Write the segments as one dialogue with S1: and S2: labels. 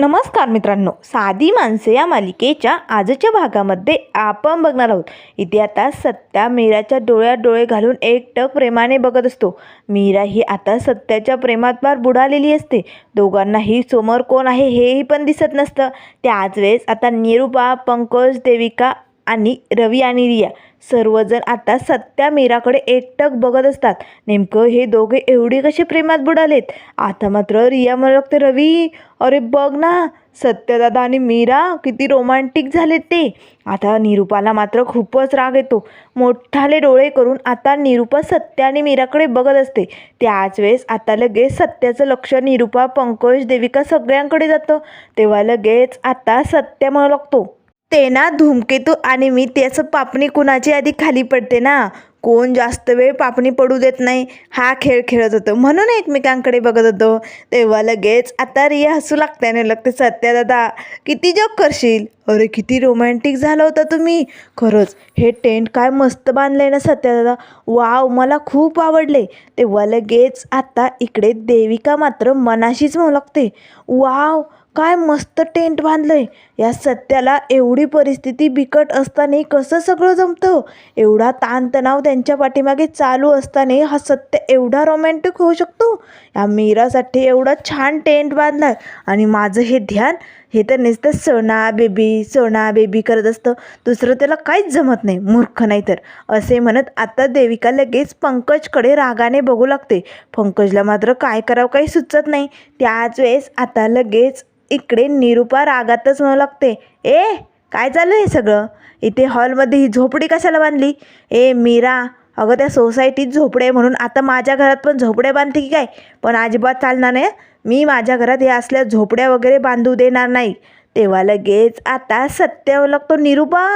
S1: नमस्कार मित्रांनो साधी माणसे या मालिकेच्या आजच्या भागामध्ये आपण बघणार आहोत. इथे आता सत्या मीराच्या डोळ्यात डोळे घालून एकटक प्रेमाने बघत असतो. मीरा ही आता सत्याच्या प्रेमात फार बुडालेली असते. दोघांनाही समोर कोण आहे हेही पण दिसत नसतं. त्याच वेळेस आता निरुपा पंकज देविका आणि रवी आणि रिया सर्वजण आता सत्या मीराकडे एकटक बघत असतात. नेमकं हे दोघे एवढे कसे प्रेमात बुडालेत? आता मात्र रिया मला लागते रवी अरे बघ ना सत्यदादा आणि मीरा किती रोमांटिक झालेत ते. आता निरुपाला मात्र खूपच राग येतो. मोठाले डोळे करून आता निरूपा सत्य आणि मीराकडे बघत असते. त्याच वेळेस आता लगेच सत्याचं लक्ष निरुपा पंकज देविका सगळ्यांकडे जातं. तेव्हा लगेच आता सत्य म्हणू लागतो ते ना धूमकेतू आणि मी त्याचं पापणी कुणाची आधी खाली पडते ना? कोण जास्त वेळ पापणी पडू देत नाही? हा खेळ खेळत होतो. म्हणून एकमेकांकडे बघत होतो. तेव्हा लगेच आता रिया हसू लागते लागते सत्या दादा किती जॉब करशील? अरे किती रोमॅन्टिक झालं होतं तुम्ही. खरंच हे टेंट काय मस्त बांधलंय ना सत्या दादा. वाव मला खूप आवडले. तेव्हा लगेच आता इकडे देविका मात्र मनाशीच म्हणू लागते. वाव काय मस्त टेंट बांधलं आहे या सत्याला एवढी परिस्थिती बिकट असताना कसं सगळं जमतं? एवढा ताणतणाव त्यांच्या पाठीमागे चालू असताना हा सत्य एवढा रोमॅन्टिक होऊ शकतो? या मीरासाठी एवढा छान टेंट बांधलाय. आणि माझं हे ध्यान हे तर नुसतं सोना बेबी सोना बेबी करत असतं. दुसरं त्याला काहीच जमत नाही मूर्ख नाही तर. असे म्हणत आता देविका लगेच पंकजकडे रागाने बघू लागते. पंकजला मात्र काय करावं काही सुचत नाही. त्याच वेळेस आता लगेच इकडे निरुपा रागातच मला बघते. ए काय चालू आहे सगळं? इथे हॉलमध्ये ही झोपडी कशाला बांधली? ए मीरा अगं त्या सोसायटीत झोपडे आहे म्हणून आता माझ्या घरात पण झोपड्या बांधते की काय? पण अजिबात चालणार नाही मी माझ्या घरात हे असल्या झोपड्या वगैरे बांधू देणार नाही. तेव्हा लगेच आता सत्य लागतो निरुपा.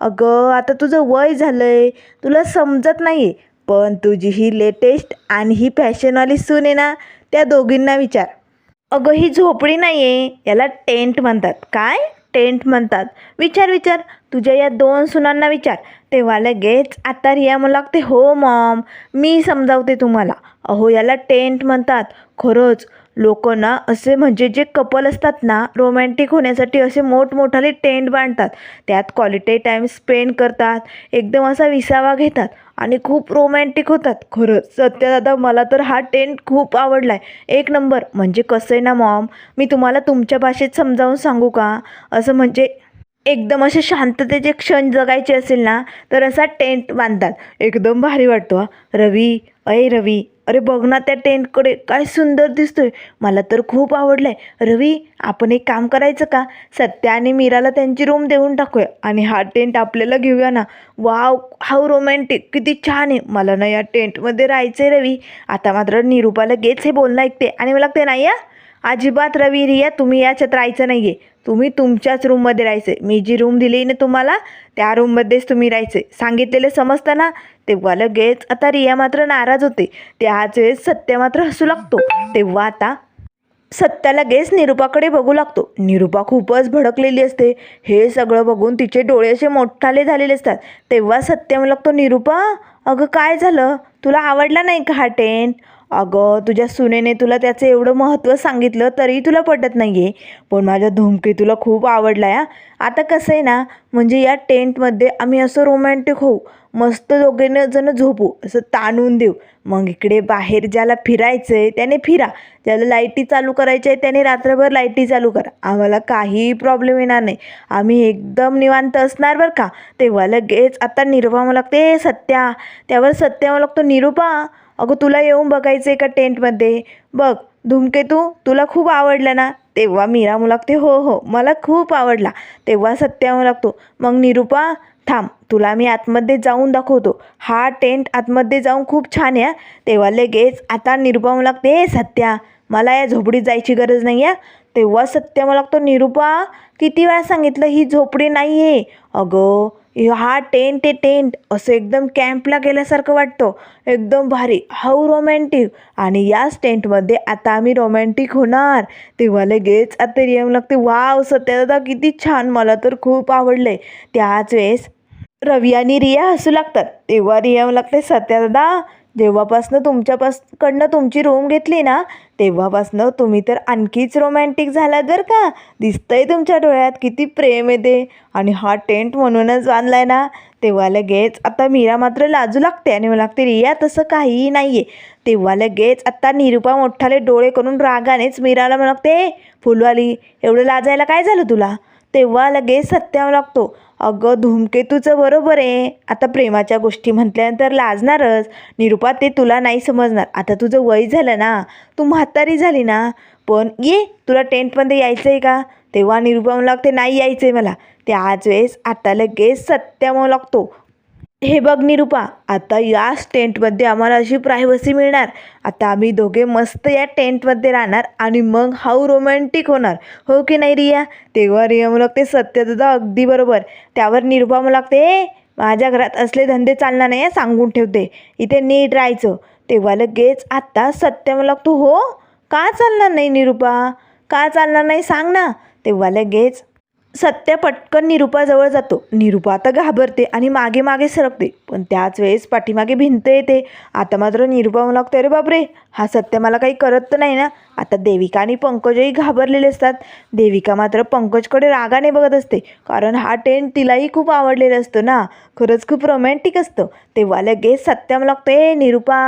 S1: अगं आता तुझं वय झालंय. तुला समजत नाही पण तुझी ही लेटेस्ट आणि ही फॅशनवाली सून आहे ना त्या दोघींना विचार. अगं ही झोपडी नाही आहे याला टेंट म्हणतात. काय? टेंट म्हणतात. विचार विचार. तुझ्या या दोन सुनांना विचार. तेव्हा लगेच आता रिया मला लागते हो मॉम मी समजावते तुम्हाला. अहो याला टेंट म्हणतात. खरंच लोक ना असे म्हणजे जे कपल असतात ना रोमॅन्टिक होण्यासाठी असे मोठमोठाले टेंट बांधतात. त्यात क्वालिटी टाईम स्पेंड करतात. एकदम असा विसावा घेतात. आणि खूप रोमॅन्टिक होतात. खरंच. सत्यदादा मला तर हा टेंट खूप आवडला आहे एक नंबर म्हणजे कसं आहे ना मॉम मी तुम्हाला तुमच्या भाषेत समजावून सांगू का? असं म्हणजे एकदम असे शांततेचे क्षण जगायचे असेल ना तर असा टेंट बांधतात. एकदम भारी वाटतो रवी अय रवी. अरे बघ ना त्या टेंटकडे काय सुंदर दिसतोय. मला तर खूप आवडलं आहे रवी आपण एक काम करायचं का? सत्या आणि मीराला त्यांची रूम देऊन टाकूया आणि हा टेंट आपल्याला घेऊया ना. वाव हाव रोमॅन्टिक किती छान आहे. मला ना या टेंटमध्ये राहायचं आहे रवी. आता मात्र निरूपाला गेच हे बोलणं ऐकते आणि मला ते नाही या अजिबात रवी रिया तुम्ही याच्यात राहायचं नाही आहे तुम्ही तुमच्याच रूममध्ये राहायचं. आहे मी जी रूम दिली ना तुम्हाला त्या रूममध्येच तुम्ही राहायचं. आहे सांगितलेलं समजतं ना? तेव्हा लगेच आता रिया मात्र नाराज होते. त्याच वेळेस सत्य मात्र हसू लागतो. तेव्हा आता सत्या लगेच निरुपाकडे बघू लागतो. निरुपा खूपच भडकलेली असते. हे सगळं बघून तिचे डोळे असे मोठाले झालेले असतात. तेव्हा सत्य म्हणू लागतो निरुपा अगं काय झालं? तुला आवडला नाही का हा टेंट? अगं तुझ्या सुनेने तुला त्याचं एवढं महत्त्व सांगितलं तरी तुला पटत नाही आहे पण माझ्या तुला खूप आवडला या आता कसं आहे ना म्हणजे या टेंटमध्ये आम्ही असं रोमॅन्टिक होऊ मस्त दोघेनं जण झोपू असं ताणून देऊ. मग इकडे बाहेर ज्याला फिरायचं आहे त्याने फिरा ज्याला लाईटी चालू करायची आहे त्याने रात्रभर लाईटी चालू करा. आम्हाला काही प्रॉब्लेम येणार नाही. आम्ही एकदम निवांत असणार बरं का? तेव्हा लगेच आता निरुपा मला लागते सत्या. त्यावर सत्या मला लागतो निरुपा. अगं तुला येऊन बघायचं आहे का टेंटमध्ये? बघ धूमकेतू तुला खूप आवडला ना? तेव्हा मीरा मुलागते हो हो मला खूप आवडला. तेव्हा सत्या मला लागतो मग निरुपा थांब तुला मी आतमध्ये जाऊन दाखवतो. हा टेंट आतमध्ये जाऊन खूप छान आहे तेव्हा लगेच आता निरुपा मला लागते सत्या मला या झोपडीत जायची गरज नाही आहे तेव्हा सत्य मला लागतो निरुपा किती वेळा सांगितलं ही झोपडी नाही आहे अगं हा टेंट आहे टेंट असं एकदम कॅम्पला गेल्यासारखं वाटतं. एकदम भारी. How romantic. आणि याच टेंटमध्ये आता आम्ही रोमॅन्टिक होणार. तेव्हा लगेच आता रियम लागते वाव सत्यदादा किती छान. मला तर खूप आवडलं आहे त्याच वेळेस रवी आणि रिया हसू लागतात. तेव्हा रिया लागते सत्यादादा जेव्हापासनं तुमच्यापास कडनं तुमची रूम घेतली ना तेव्हापासनं तुम्ही तर आणखीच रोमॅन्टिक झालात बरं का. दिसतंय तुमच्या डोळ्यात किती प्रेम येते आणि हा टेंट म्हणूनच बांधलाय ना तेव्हा लगेच आता मीरा मात्र लाजू लागते आणि मला लागते रिया तसं काहीही नाही आहे तेव्हा लगेच आत्ता निरुपा मोठाले डोळे करून रागानेच मीराला म्हणते फुलवाली एवढं लाजायला काय झालं तुला? तेव्हा लगेच सत्यावं लागतो अगं धूमकेतूचं बरोबर आहे. आता प्रेमाच्या गोष्टी म्हटल्यानंतर लाजणारच. निरुपा ते तुला नाही समजणार. आता तुझं वय झालं ना. तू म्हातारी झाली ना. पण ये तुला टेंटमध्ये यायचं आहे का? तेव्हा निरुपा म्हणू लागते नाही यायचं आहे मला त्याच वेळेस आता लगेच सत्या म्हणू लागतो. हे बघ निरुपा आता याच टेंटमध्ये आम्हाला अशी प्रायव्हसी मिळणार. आता आम्ही दोघे मस्त या टेंटमध्ये राहणार आणि मग हाऊ रोमॅन्टिक होणार. हो की नाही रिया? तेव्हा रिया म्हणू लागते सत्य अगदी बरोबर. त्यावर निरुपा म्हणू लागते "ए, माझ्या घरात असले धंदे चालणार नाही सांगून ठेवते. इथे नीट राहायचं. तेव्हा लगेच आत्ता सत्य म्हणू लागतो हो का चालणार नाही निरुपा? का चालणार नाही? सांग ना. तेव्हा लगेच सत्य पटकन निरुपाजवळ जातो. निरुपा आता घाबरते आणि मागे मागे सरकते. पण त्याच वेळेस पाठीमागे भिंत येते. आता मात्र निरुपा म्हणू लागते अरे बापरे! हा सत्य मला काही करत तर नाही ना? आता देविका आणि पंकजही घाबरलेले असतात. देविका मात्र पंकजकडे रागाने बघत असते. कारण हा टेंट तिलाही खूप आवडलेला असतो ना? खरंच खूप रोमॅन्टिक असतं. तेव्हा लगेच सत्य लागतो ए निरुपा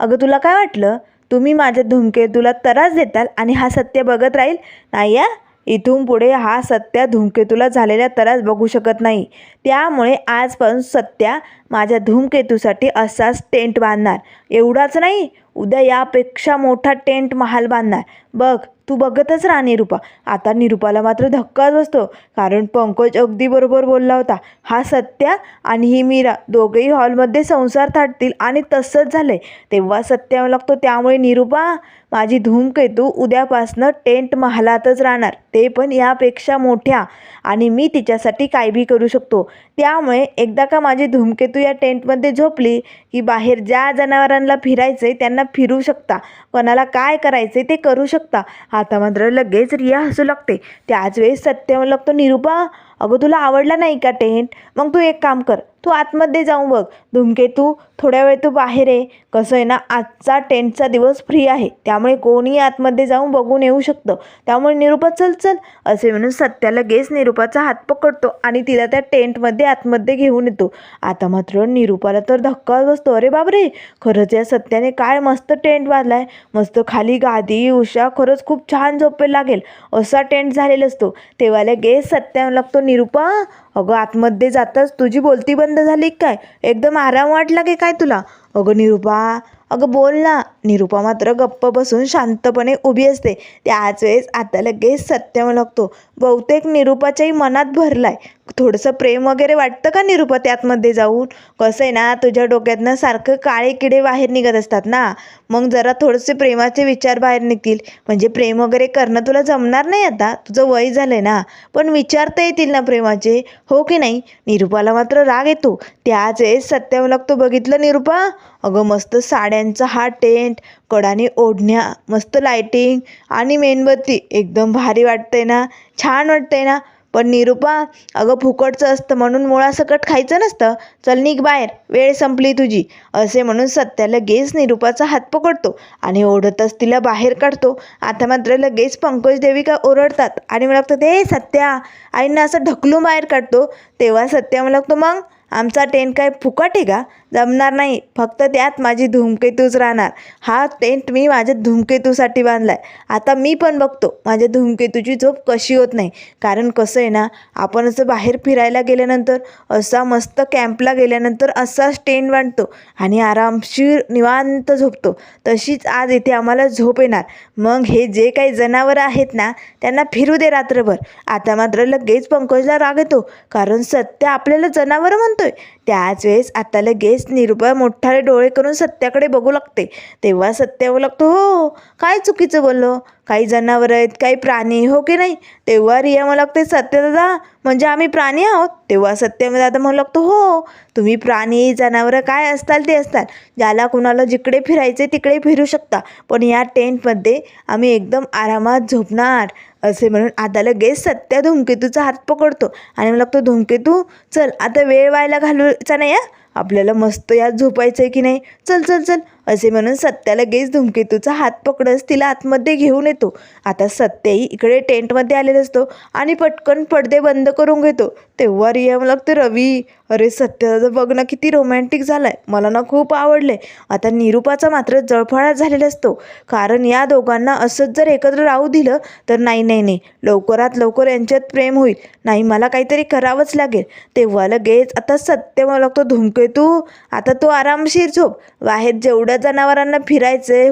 S1: अगं तुला काय वाटलं? तुम्ही माझ्या धुमकेतूला त्रास देताल आणि हा सत्य बघत राहील? नाही या इथून पुढे हा सत्या धूमकेतूला झालेला त्रास बघू शकत नाही. त्यामुळे आजपासून सत्या माझ्या धूमकेतूसाठी असाच टेंट बांधणार. एवढाच नाही उद्या यापेक्षा मोठा टेंट महाल बांधणार. बघ तू बघतच राहा निरुपा. आता निरुपाला मात्र धक्काच बसतो कारण पंकज अगदी बरोबर बोलला होता हा सत्या आणि ही मीरा दोघेही हॉलमध्ये संसार थाटतील आणि तसंच झालं आहे तेव्हा सत्या लागतो त्यामुळे निरुपा माझी धूमकेतू उद्यापासनं टेंट महालातच राहणार. ते पण यापेक्षा मोठ्या आणि मी तिच्यासाठी काय बी करू शकतो. त्यामुळे एकदा का माझी धूमकेतू या टेंटमध्ये झोपली की बाहेर ज्या जनावरांना फिरायचं आहे त्यांना फिरू शकता. कोणाला काय करायचं ते करू शकता. आता मात्र लगेच रिया हसू लागते. त्याच वेळेस सत्य लागतो निरुपा अगं तुला आवडला नाही का टेंट? मग तू एक काम कर. तू आतमध्ये जाऊन बघ. धूमकेतू थोड्या वेळ तू बाहेर आहे कसं आहे ना आजचा टेंटचा दिवस फ्री आहे. त्यामुळे कोणीही आतमध्ये जाऊन बघून येऊ शकतं. त्यामुळे निरुपा चल चल असे म्हणून सत्या लगेच निरुपाचा हात पकडतो आणि तिला त्या टेंटमध्ये आतमध्ये घेऊन येतो. आता मात्र निरुपाला तर धक्का बसतो. अरे बापरे! खरंच या सत्याने काय मस्त टेंट बांधलाय. मस्त खाली गादी उषा खरंच खूप छान झोपे लागेल. असा टेंट झालेला असतो. तेव्हा लगेच सत्या लागतो निरुपा अगं आतमध्ये जाताच तुझी बोलती बंद झाली काय? एकदम आराम वाटला की काय तुला? अगं निरुपा. अगं बोल ना. निरुपा मात्र गप्प बसून शांतपणे उभी असते. त्याच वेळेस आता लगेच सत्य लागतो. बहुतेक निरुपाच्याही मनात भरलाय. थोडंसं प्रेम वगैरे वाटतं का निरुपा त्यातमध्ये जाऊन? कसं आहे ना तुझ्या डोक्यातनं सारखं काळे किडे बाहेर निघत असतात ना. मग जरा थोडेसे प्रेमाचे विचार बाहेर निघतील. म्हणजे प्रेम वगैरे करणं तुला जमणार नाही आता. तुझं वय झालं आहे ना. पण विचार तर येतील ना प्रेमाचे. हो की नाही? निरुपाला मात्र राग येतो. त्याच वेळेस सत्याव लागतो बघितलं निरुपा? अगं मस्त साड्यांचा हा टेंट कडाने ओढण्या मस्त लायटिंग आणि मेणबत्ती. एकदम भारी वाटतंय ना. छान वाटतंय ना. पण निरुपा अगं फुकटचं असतं म्हणून मुळासकट खायचं नसतं. चल निघ बाहेर वेळ संपली तुझी. असे म्हणून सत्या लगेच निरुपाचा हात पकडतो आणि ओढतच तिला बाहेर काढतो. आता मात्र लगेच पंकज देविका ओरडतात आणि मला लागतं ते सत्या आईंना असं ढकलून बाहेर काढतो. तेव्हा सत्या मला लागतो मग आमचा टेंट काय फुकट आहे का? जमणार नाही. फक्त त्यात माझी धूमकेतूच राहणार. हा टेंट मी माझ्या धूमकेतूसाठी बांधला आहे आता मी पण बघतो माझ्या धूमकेतूची झोप कशी होत नाही. कारण कसं आहे ना आपण असं बाहेर फिरायला गेल्यानंतर असा मस्त कॅम्पला गेल्यानंतर असाच टेंट बांधतो आणि आरामशीर निवांत झोपतो. तशीच आज इथे आम्हाला झोप येणार. मग हे जे काही जनावरं आहेत ना त्यांना फिरू दे रात्रभर. आता मात्र लगेच पंकजला राग येतो. कारण सत्य आपल्याला जनावरं म्हणतोय त्याच वेळेस आता लगेच निरुपा मोठाले डोळे करून सत्याकडे बघू लागते. तेव्हा सत्य बोलू लागतो हो काय चुकीचं बोललो? काही जनावरं आहेत काही प्राणी हो की नाही? तेव्हा रिया मला लागते सत्य दादा म्हणजे आम्ही प्राणी आहोत. तेव्हा सत्य दादा म्हणू लागतो हो तुम्ही प्राणी जनावरं काय असताल ते असताल. ज्याला कुणाला जिकडे फिरायचे तिकडे फिरू शकता. पण या टेंटमध्ये आम्ही एकदम आरामात झोपणार. असे म्हणून आता लगेच सत्या धूमकेतूचा हात पकडतो. आणि मला लागतो धूमकेतू चल आता वेळ व्हायला घालूचा नाही आपल्याला मस्त यात झोपायचं आहे की नाही? चल चल चल. असे म्हणून सत्या लगेच धूमकेतूचा हात पकडस तिला आतमध्ये घेऊन येतो. आता सत्याही इकडे टेंटमध्ये आलेला असतो आणि पटकन पडदे बंद करून घेतो. तेव्हा रिया मला रवी अरे सत्याचं बघणं किती रोमॅन्टिक आहे मला ना खूप आवडले आता निरूपाचा मात्र जळफळा झालेला असतो. कारण या दोघांना असंच जर एकत्र राहू दिलं तर नाही नाही नाही. लवकरात लवकर यांच्यात प्रेम होईल. नाही मला काहीतरी करावंच लागेल. तेव्हा लगेच आता सत्य मला लागतो धुमकेतू आता तू आरामशीर झोप. बाहेर जेवढं जनावरांना फिरायचंय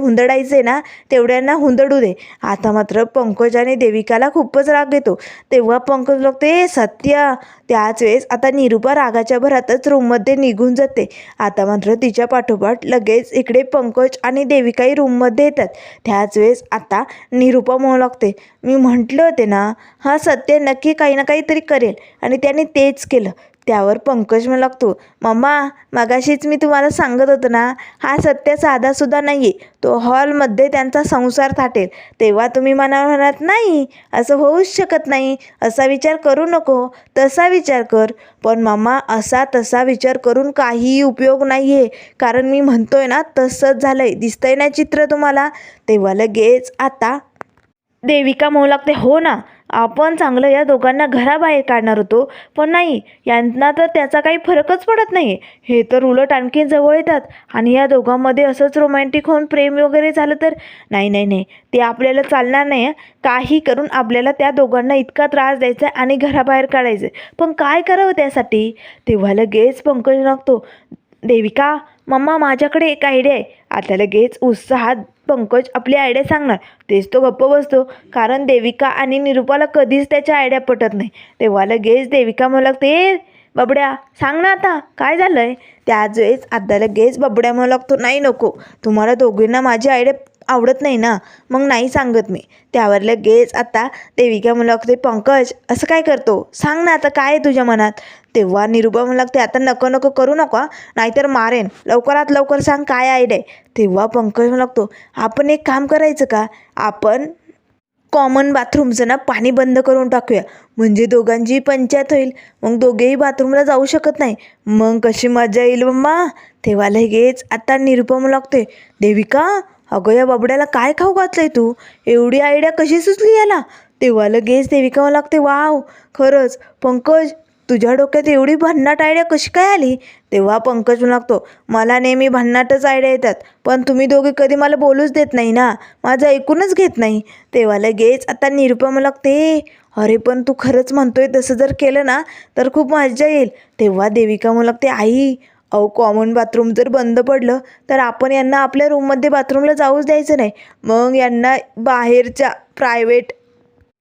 S1: आहे ना तेवढ्यांना हुंदडू दे. आता मात्र पंकज आणि देविकाला खूपच राग येतो. तेव्हा पंकज लागते सत्य. त्याच वेळेस आता निरूपा रागाच्या भरातच रूममध्ये निघून जाते. आता मात्र तिच्या पाठोपाठ लगेच इकडे पंकज आणि देविकाही रूममध्ये येतात. त्याच वेळेस आता निरूपा म्हणू लागते. मी म्हटलं होते ना हा सत्य नक्की काही ना काहीतरी करेल. आणि त्याने तेच केलं. त्यावर पंकज म्हणू लागतो मम्मा मगाशीच मी तुम्हाला सांगत होतो ना हा सत्य साधासुद्धा नाही आहे तो हॉलमध्ये त्यांचा संसार थाटेल. तेव्हा तुम्ही मनावर म्हणत नाही असं होऊच शकत नाही. असा विचार करू नको. तसा विचार कर. पण मम्मा असा तसा विचार करून काहीही उपयोग नाही आहे कारण मी म्हणतोय ना तसंच झालं आहे दिसतंय ना चित्र तुम्हाला? तेव्हा लगेच आता देविका म्हणू लागते हो ना आपण चांगलं या दोघांना घराबाहेर काढणार होतो. पण नाही यांना तर त्याचा काही फरकच पडत नाही. हे तर उलट आणखी जवळ येतात. आणि या दोघांमध्ये असंच रोमॅन्टिक होऊन प्रेम वगैरे झालं तर? नाही नाही नाही. ते आपल्याला चालणार नाही काही करून आपल्याला त्या दोघांना इतका त्रास द्यायचा आहे आणि घराबाहेर काढायचं. आहे पण काय करावं त्यासाठी? तेव्हा लगेच पंकज लागतो देविका मम्मा माझ्याकडे एक आयडिया आहे. आता लगेच उत्साहात पंकज आपली आयडिया सांगणार. तेच तो गप्प बसतो. कारण देविका आणि निरूपाला कधीच त्याच्या आयडिया पटत नाही. तेव्हा लगेच देविका म्हणू लागते "ए, बबड्या सांग ना आता काय झालं आहे त्याच वेळेस आता लगेच बबड्या म्हणू लागतो नाही नको तुम्हाला दोघींना माझी आयडिया आवडत नाही ना मग नाही सांगत मी. त्यावर लगेच आता देविका म्हणू लागते पंकज असं काय करतो? सांग ना आता काय आहे तुझ्या मनात? तेव्हा निरूपा म्हणू लागते आता नको नको करू नका नाहीतर मारेन. लवकरात लवकर सांग काय आयडिया आहे? तेव्हा पंकज लागतो आपण एक काम करायचं का? आपण कॉमन बाथरूमचं ना पाणी बंद करून टाकूया. म्हणजे दोघांची पंचायत होईल. मग दोघेही बाथरूमला जाऊ शकत नाही. मग कशी मजा येईल मम्मा? तेव्हा लगेच आता निरुपम लागते देविका अगं या बाबड्याला काय खाऊ घातलंय तू? एवढी आयडिया कशी सुचली याला? तेव्हा लगेच देविका मला लागते वाव खरंच पंकज तुझ्या डोक्यात एवढी भन्नाट आयडिया कशी काय आली? तेव्हा पंकज लागतो मला नेहमी भन्नाटच आयडिया येतात पण तुम्ही दोघे कधी मला बोलूच देत नाही ना? माझं ऐकूनच घेत नाही. तेव्हा लगेच आता निरुपम मला लागते अरे पण तू खरंच म्हणतोय तसं जर केलं ना तर खूप मजा येईल. तेव्हा देविका मला लागते आई अहो कॉमन बाथरूम जर बंद पडलं तर आपण यांना आपल्या रूममध्ये बाथरूमला जाऊच द्यायचं नाही. मग यांना बाहेरच्या प्रायव्हेट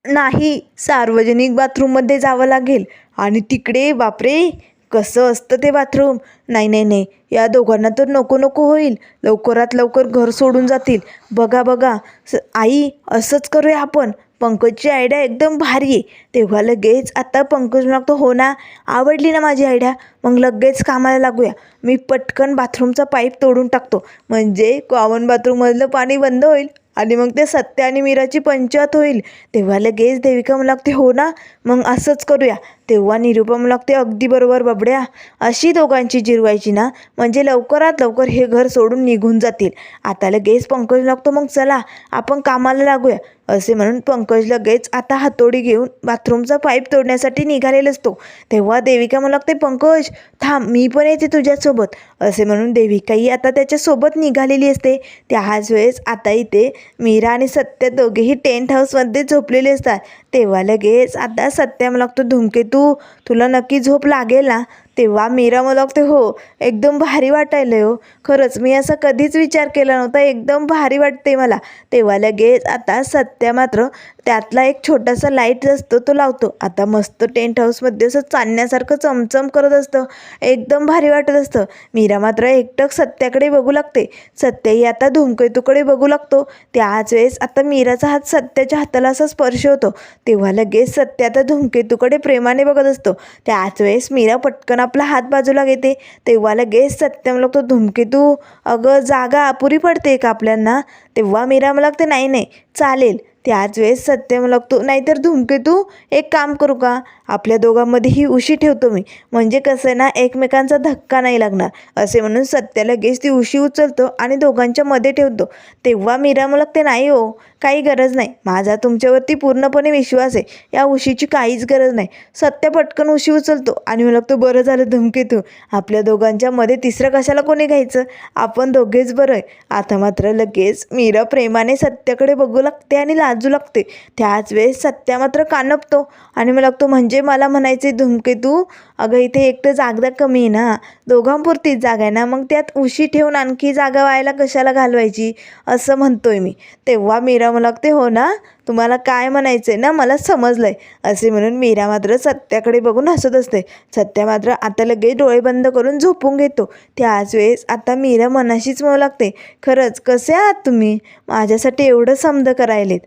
S1: नाही सार्वजनिक बाथरूममध्ये जावं लागेल. आणि तिकडे बापरे कसं असतं ते बाथरूम? नाही नाही नाही. या दोघांना तर नको नको होईल. लवकरात लवकर घर सोडून जातील. बघा बघा. स आई असंच करूया आपण. पंकजची आयडिया एकदम भारी आहे. तेव्हा लगेच आता पंकज लागतो हो ना आवडली ना माझी आयडिया. मग लगेच कामाला लागूया. मी पटकन बाथरूमचा पाईप तोडून टाकतो. म्हणजे कॉमन बाथरूममधलं पाणी बंद होईल आणि मग ते सत्य आणि मीराची पंचायत होईल. तेव्हा लगेच देविका मला लागते हो ना मग असंच करूया. तेव्हा निरुपमला ते लागते अगदी बरोबर बबड्या. अशी दोघांची जिरवायची ना म्हणजे लवकरात लवकर हे घर सोडून निघून जातील. आता लगेच पंकज लागतो मग चला आपण कामाला लागूया. असे म्हणून पंकज लगेच आता हातोडी घेऊन बाथरूमचा पाईप तोडण्यासाठी निघालेला असतो. तेव्हा देविका मला लागते पंकज थांब मी पण येते तुझ्यासोबत. असे म्हणून देविकाही आता त्याच्यासोबत निघालेली असते. त्याच वेळेस आता इथे मीरा आणि सत्य दोघेही टेंट हाऊसमध्ये झोपलेले असतात. तेव्हा लगेच आता सत्या मला लागतो धुमकेतू तुला नक्की झोप लागेल ना? तेव्हा मीरा मला हो एकदम भारी वाटायलं हो. खरंच मी असा कधीच विचार केला नव्हता एकदम भारी वाटते मला. तेव्हा लगेच आता सत्या मात्र त्यातला एक छोटासा लाइट असतो तो लावतो. आता मस्त टेंट हाऊसमध्ये असं चालण्यासारखं चमचम करत असतं. एकदम भारी वाटत असतं. मीरा मात्र एकटक सत्याकडे बघू लागते. सत्याही आता धुमकेतूकडे बघू लागतो. त्याच वेळेस आता मीराचा हात सत्याच्या हाताला असा स्पर्श होतो. तेव्हा लगेच सत्य आता धुमकेतूकडे प्रेमाने बघत असतो. त्याच वेळेस मीरा पटकन आपला हात बाजूला घेते तेव्हा लगेच सत्यम लागतो धुमकेतू अगं जागा अपुरी पडते का आपल्यांना? तेव्हा मीरा लागते नाही नाही चालेल. त्याच वेळेस सत्यम लागतो नाहीतर धुमकेतू एक काम करू का? आपल्या दोघांमध्ये ही उशी ठेवतो मी. म्हणजे कसं आहे ना एकमेकांचा धक्का नाही लागणार. असे म्हणून सत्य लगेच ती उशी उचलतो आणि दोघांच्या मध्ये ठेवतो. तेव्हा मीरा मला ते नाही हो काही गरज नाही. माझा तुमच्यावरती पूर्णपणे विश्वास आहे. या उशीची काहीच गरज नाही. सत्य पटकन उशी उचलतो आणि मला तो बरं झालं धमकेतू आपल्या दोघांच्या मध्ये तिसरं कशाला कोणी घ्यायचं? आपण दोघेच बरं आहे. आता मात्र लगेच मीरा प्रेमाने सत्याकडे बघू लागते आणि लाजू लागते. त्याच वेळेस सत्या मात्र कानपतो आणि मला लागतो म्हणजे मला म्हणायचे धुमकेतू अगं इथे एक तर कमी आहे ना. दोघांपुरतीच जागा आहे ना. मग त्यात उशी ठेवून आणखी जागा व्हायला कशाला घालवायची? असं म्हणतोय मी. तेव्हा मीरा मला लागते. हो ना? तुम्हाला काय म्हणायचं आहे ना? मला समजलं आहे असे म्हणून मीरा मात्र सत्याकडे बघून हसत असते. सत्या मात्र आता लगेच डोळे बंद करून झोपून घेतो. त्याच वेळेस आता मीरा मनाशीच म्हणू लागते. खरंच कसे आहात तुम्ही? माझ्यासाठी एवढं समज करायलेत.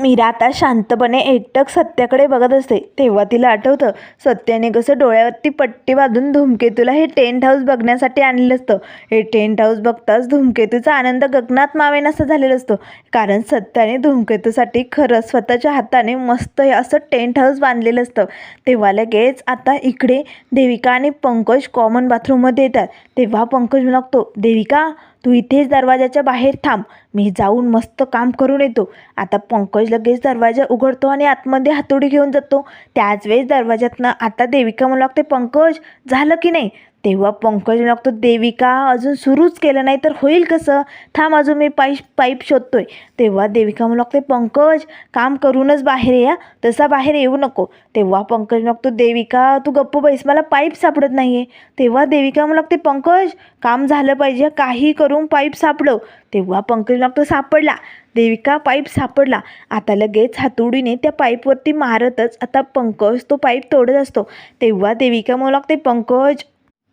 S1: मीरा आता शांतपणे एकटक सत्याकडे बघत असते. तेव्हा तिला आठवतं सत्याने कसं डोळ्यावरती पट्टी बांधून धूमकेतूला हे टेंट हाऊस बघण्यासाठी आणलेलं असतं. हे टेंट हाऊस बघताच धूमकेतूचा आनंद गगनात मावेनासा झालेला असतो. कारण सत्याने धूमकेतूसाठी खरंच स्वतःच्या हाताने मस्त हे असं टेंट हाऊस बांधलेलं असतं. तेव्हा लगेच आता इकडे देविका आणि पंकज कॉमन बाथरूममध्ये येतात. तेव्हा पंकज लागतो देविका तू इथेच दरवाजाच्या बाहेर थांब. मी जाऊन मस्त काम करून येतो. आता पंकज लगेच दरवाजा उघडतो आणि आतमध्ये हातोडी घेऊन जातो. त्याच वेळेस दरवाजातनं आता देविका म्हणू लागते पंकज झालं की नाही? तेव्हा पंकज लागतो देविका अजून सुरूच केलं नाही तर होईल कसं? थांब अजून मी पाईप पाईप शोधतोय. तेव्हा देविका म्हणू लागते पंकज काम करूनच बाहेर या. तसा बाहेर येऊ नको. तेव्हा पंकज लागतो देविका तू गप्प बैस मला पाईप सापडत नाही आहे तेव्हा देविका म्हणू लागते पंकज काम झालं पाहिजे काही करून पाईप सापडव. तेव्हा पंकज लागतो सापडला. देविका पाईप सापडला. आता लगेच हातोडीने त्या पाईपवरती मारतच आता पंकज तो पाईप तोडत असतो. तेव्हा देविका म्हणू लागते पंकज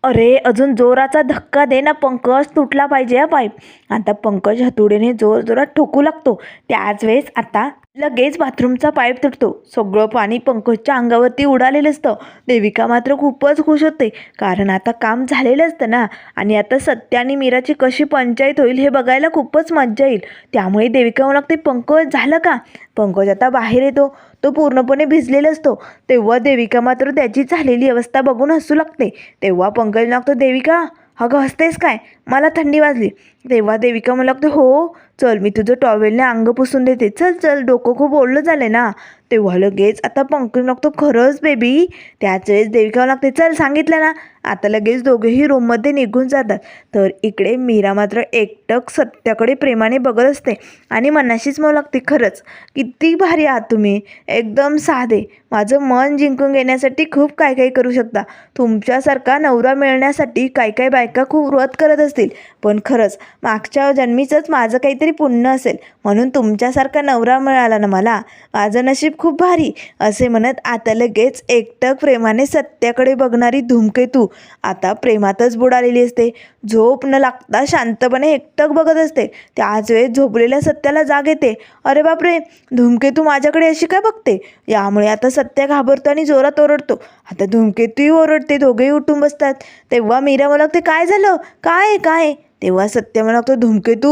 S1: अरे अजून जोराचा धक्का दे ना पंकज. तुटला पाहिजे हा पाईप. आता पंकज हातोडीने जोर जोरात ठोकू लागतो. त्याच वेळेस आता लगेच बाथरूमचा पाईप तुटतो. सगळं पाणी पंकजच्या अंगावरती उडालेलं असतं. देविका मात्र खूपच खुश होते. कारण आता काम झालेलं असतं ना. आणि आता सत्य आणि मीराची कशी पंचायत होईल हे बघायला खूपच मज्जा येईल. त्यामुळे देविका म्हणू लागते पंकज झालं का? पंकज आता बाहेर येतो. तो पूर्णपणे भिजलेला असतो. तेव्हा देविका मात्र त्याची झालेली अवस्था बघून हसू लागते. तेव्हा पंकज लागतो देविका अगं हसतेस काय? मला थंडी वाजली. तेव्हा देविका मला लागते हो चल मी तुझं टॉवेलने अंग पुसून देते. चल चल डोकं खूप ओढलं झालं ना. तेव्हा लगेच आता पंकज लागतो खरंच बेबी त्याच वेळेस देविका लागते चल सांगितलं ना. आता लगेच दोघेही रूममध्ये निघून जातात. तर इकडे मीरा मात्र एकटक सत्याकडे प्रेमाने बघत असते आणि मनाशीच मला लागते खरंच किती भारी आहात तुम्ही. एकदम साधे. माझं मन जिंकून घेण्यासाठी खूप काय काय करू शकता. तुमच्यासारखा नवरा मिळण्यासाठी काय काय बायका खूप व्रत करत असतात. असतील. पण खरंच मागच्या जन्मीचंच माझं काहीतरी पुण्य असेल. म्हणून तुमच्यासारखा नवरा मिळाला ना मला? माझं नशीब खूप भारी असे म्हणत आता लगेच एकटक प्रेमाने सत्याकडे बघणारी धूमकेतू आता प्रेमातच बुडालेली असते. झोप न लागता शांतपणे एकटक बघत असते. त्याच वेळेस झोपलेल्या सत्याला जाग येते. अरे बापरे! धूमकेतू माझ्याकडे अशी काय बघते? यामुळे आता सत्या घाबरतो आणि जोरात ओरडतो. आता धूमकेतूही ओरडते दोघेही उठून बसतात. तेव्हा मीरा मला ते काय झालं? काय काय तेव्हा सत्य म्हणा लागतो धूमकेतू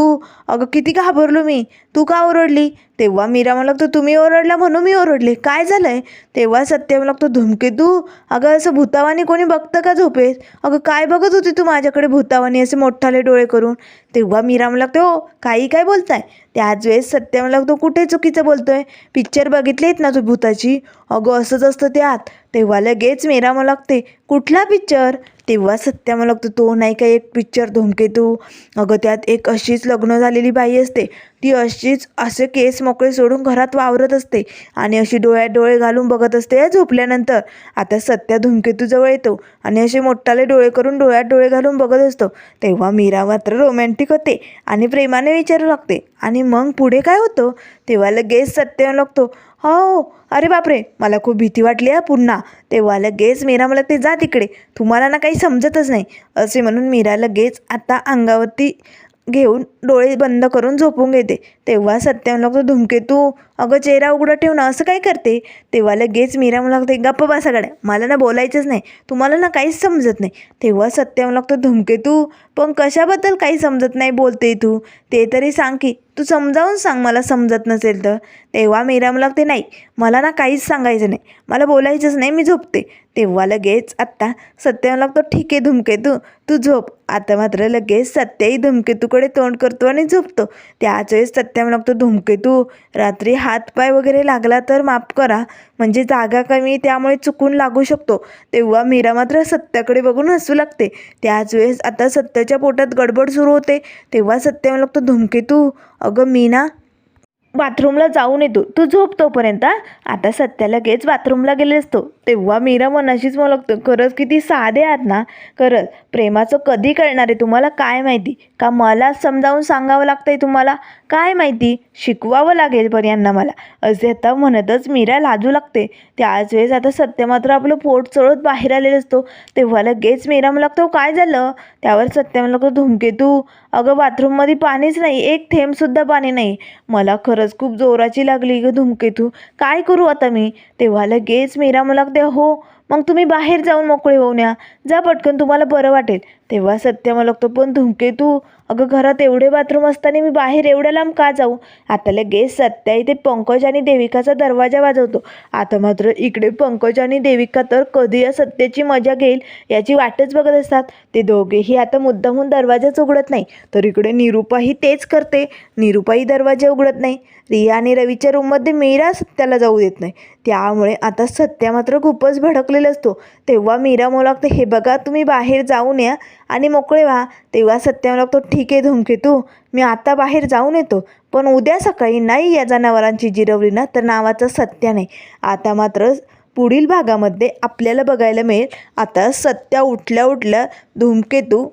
S1: अगं किती घाबरलो मी. तू का ओरडली? तेव्हा मीरा मला लागतो तुम्ही ओरडला म्हणून मी ओरडले. काय झालं आहे तेव्हा सत्य म्हणा लागतो धूमकेतू अगं असं भूतावानी कोणी बघतं का झोपेत? अगं काय बघत होती तू माझ्याकडे भूतावानी असे मोठाले डोळे करून? तेव्हा मीरा म्हणा लागतो हो काही काय बोलताय? त्याच वेळेस सत्य म्हणा लागतो कुठे चुकीचं बोलतोय? पिक्चर बघितलेत ना तू भूताची? अगं असंच असतं त्यात. तेव्हा लगेच मीरा म्हणा लागते कुठला पिक्चर तेव्हा सत्या मला लागतो तो नाही का एक पिक्चर धूमकेतू अगं त्यात एक अशीच लग्न झालेली बाई असते. ती अशीच असे केस मोकळे सोडून घरात वावरत असते आणि अशी डोळ्यात डोळे घालून बघत असते झोपल्यानंतर. आता सत्या धूमकेतूजवळ येतो आणि असे मोठाले डोळे करून डोळ्यात डोळे घालून बघत असतो. तेव्हा मीरा मात्र रोमॅन्टिक होते आणि प्रेमाने विचारू लागते. आणि मग पुढे काय होतं? तेव्हा लगेच सत्य लागतो. हो अरे बापरे मला खूप भीती वाटली आहे पुन्हा. तेव्हा लगेच मीरा मला ते जा तिकडे. तुम्हाला ना काही समजतच नाही. असे म्हणून मीरा लगेच आता अंगावरती घेऊन डोळे बंद करून झोपून घेते. तेव्हा सत्यम लागतो धुमकेतू अगं चेहरा उघडा ठेव ना असं काय करते? तेव्हा लगेच मीरा मला लागते गप्प बसाकडे मला ना बोलायचंच नाही तुम्हाला ना काहीच समजत नाही. तेव्हा सत्यम लागतो धुमकेतू पण कशाबद्दल काही समजत नाही बोलते तू? ते तरी सांग की तू समजावून सांग मला समजत नसेल तर. तेव्हा मीरा मला नाही मला ना काहीच सांगायचं नाही मला बोलायचंच नाही मी झोपते. तेव्हा लगेच आत्ता सत्य मला लागतो ठीक आहे धुमकेतू तू झोप. आता मात्र लगेच सत्याही धुमकेतूकडे तोंड करतो आणि झोपतो. त्याच वेळेस सत्या मला लागतो धुमकेतू रात्री हातपाय वगैरे लागला तर माफ करा म्हणजे जागा कमी त्यामुळे चुकून लागू शकतो. तेव्हा मीरा मात्र सत्याकडे बघून हसू लागते. त्याच वेळेस आता सत्याच्या पोटात गडबड सुरू होते. तेव्हा सत्य मला लागतो धुमकेतू अगं मी ना बाथरूमला जाऊन येतो. तू झोप तोपर्यंत आता सत्या लगेच बाथरूमला गेले असतो. तेव्हा मीरा मनाशीच मला खरंच किती साधे आहात ना? खरंच प्रेमाचं कधी कळणार आहे तुम्हाला? काय माहिती? का मला समजावून सांगावं लागतंय तुम्हाला? काय माहिती? शिकवावं लागेल पण यांना मला. असे आता म्हणतच मीरा लाजू लागते. त्याच वेळेस आता सत्य मात्र आपलं पोट चळत बाहेर आलेलं असतो. तेव्हा लगेच मीरा मला लागतो काय झालं? त्यावर सत्य मला लागतो धुमकेतू. अगं बाथरूममध्ये पाणीच नाही एक थेंबसुद्धा पाणी नाही. मला खरंच खूप जोराची लागली ग धुमकेतू. काय करू आता मी? तेव्हा लगेच मीरा मला द्या हो मग तुम्ही बाहेर जाऊन मोकळे होऊन या. जा पटकन तुम्हाला बरं वाटेल. तेव्हा सत्य मला लागतो पण धुमकेतू अगं घरात एवढे बाथरूम असताना मी बाहेर एवढ्या लांब का जाऊ? आता लगेच सत्या इथे पंकज आणि देविकाचा दरवाजा वाजवतो. आता मात्र इकडे पंकज आणि देविका तर कधी या सत्याची मजा घेईल याची वाटच बघत असतात. ते दोघेही आता मुद्दामहून दरवाजाच उघडत नाही. तर इकडे निरुपाही तेच करते. निरुपाही दरवाजा उघडत नाही. रिया आणि रवीच्या रूममध्ये मीरा सत्याला जाऊ देत नाही. त्यामुळे आता सत्या मात्र खूपच भडकलेला असतो. तेव्हा मीरा मला हे बघा तुम्ही बाहेर जाऊन या. आणि मोकळे व्हा. तेव्हा सत्या मला लागतो ठीक आहे धुमकेतू मी आता बाहेर जाऊन येतो. पण उद्या सकाळी नाही या जनावरांची जिरवली ना तर नावाचं सत्य नाही. आता मात्र पुढील भागामध्ये आपल्याला बघायला मिळेल. आता सत्या उठल्या उठल्या धूमकेतू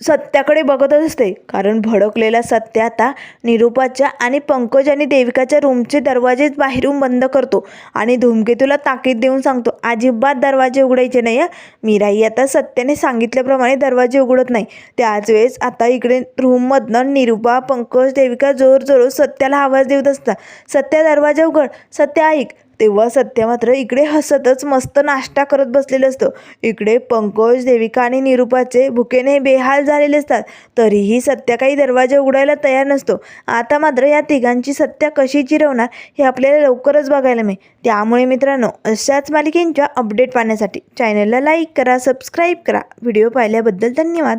S1: सत्याकडे बघतच असते. कारण भडकलेला सत्य आता निरूपाच्या आणि पंकज आणि देविकाच्या रूमचे दरवाजे बाहेरून बंद करतो आणि धूमकेतूला ताकीद देऊन सांगतो अजिबात दरवाजे उघडायचे नाही हं. आता सत्याने सांगितल्याप्रमाणे दरवाजे उघडत नाही. त्याच वेळेस आता इकडे रूममधनं निरूपा पंकज देविका जोर जोर सत्याला आवाज देत असतात. सत्या दरवाजा उघड. सत्य ऐक. तेव्हा सत्य मात्र इकडे हसतच मस्त नाश्ता करत बसलेलं असतं. इकडे पंकज देविका आणि निरूपाचे भुकेने बेहाल झालेले असतात. तरीही सत्या काही दरवाजा उघडायला तयार नसतो. आता मात्र या तिघांची सत्या कशी चिरवणार हे आपल्याला लवकरच बघायला मिळेल. त्यामुळे मित्रांनो अशाच मालिकेंच्या अपडेट पाहण्यासाठी चॅनलला लाईक करा सबस्क्राईब करा. व्हिडिओ पाहिल्याबद्दल धन्यवाद.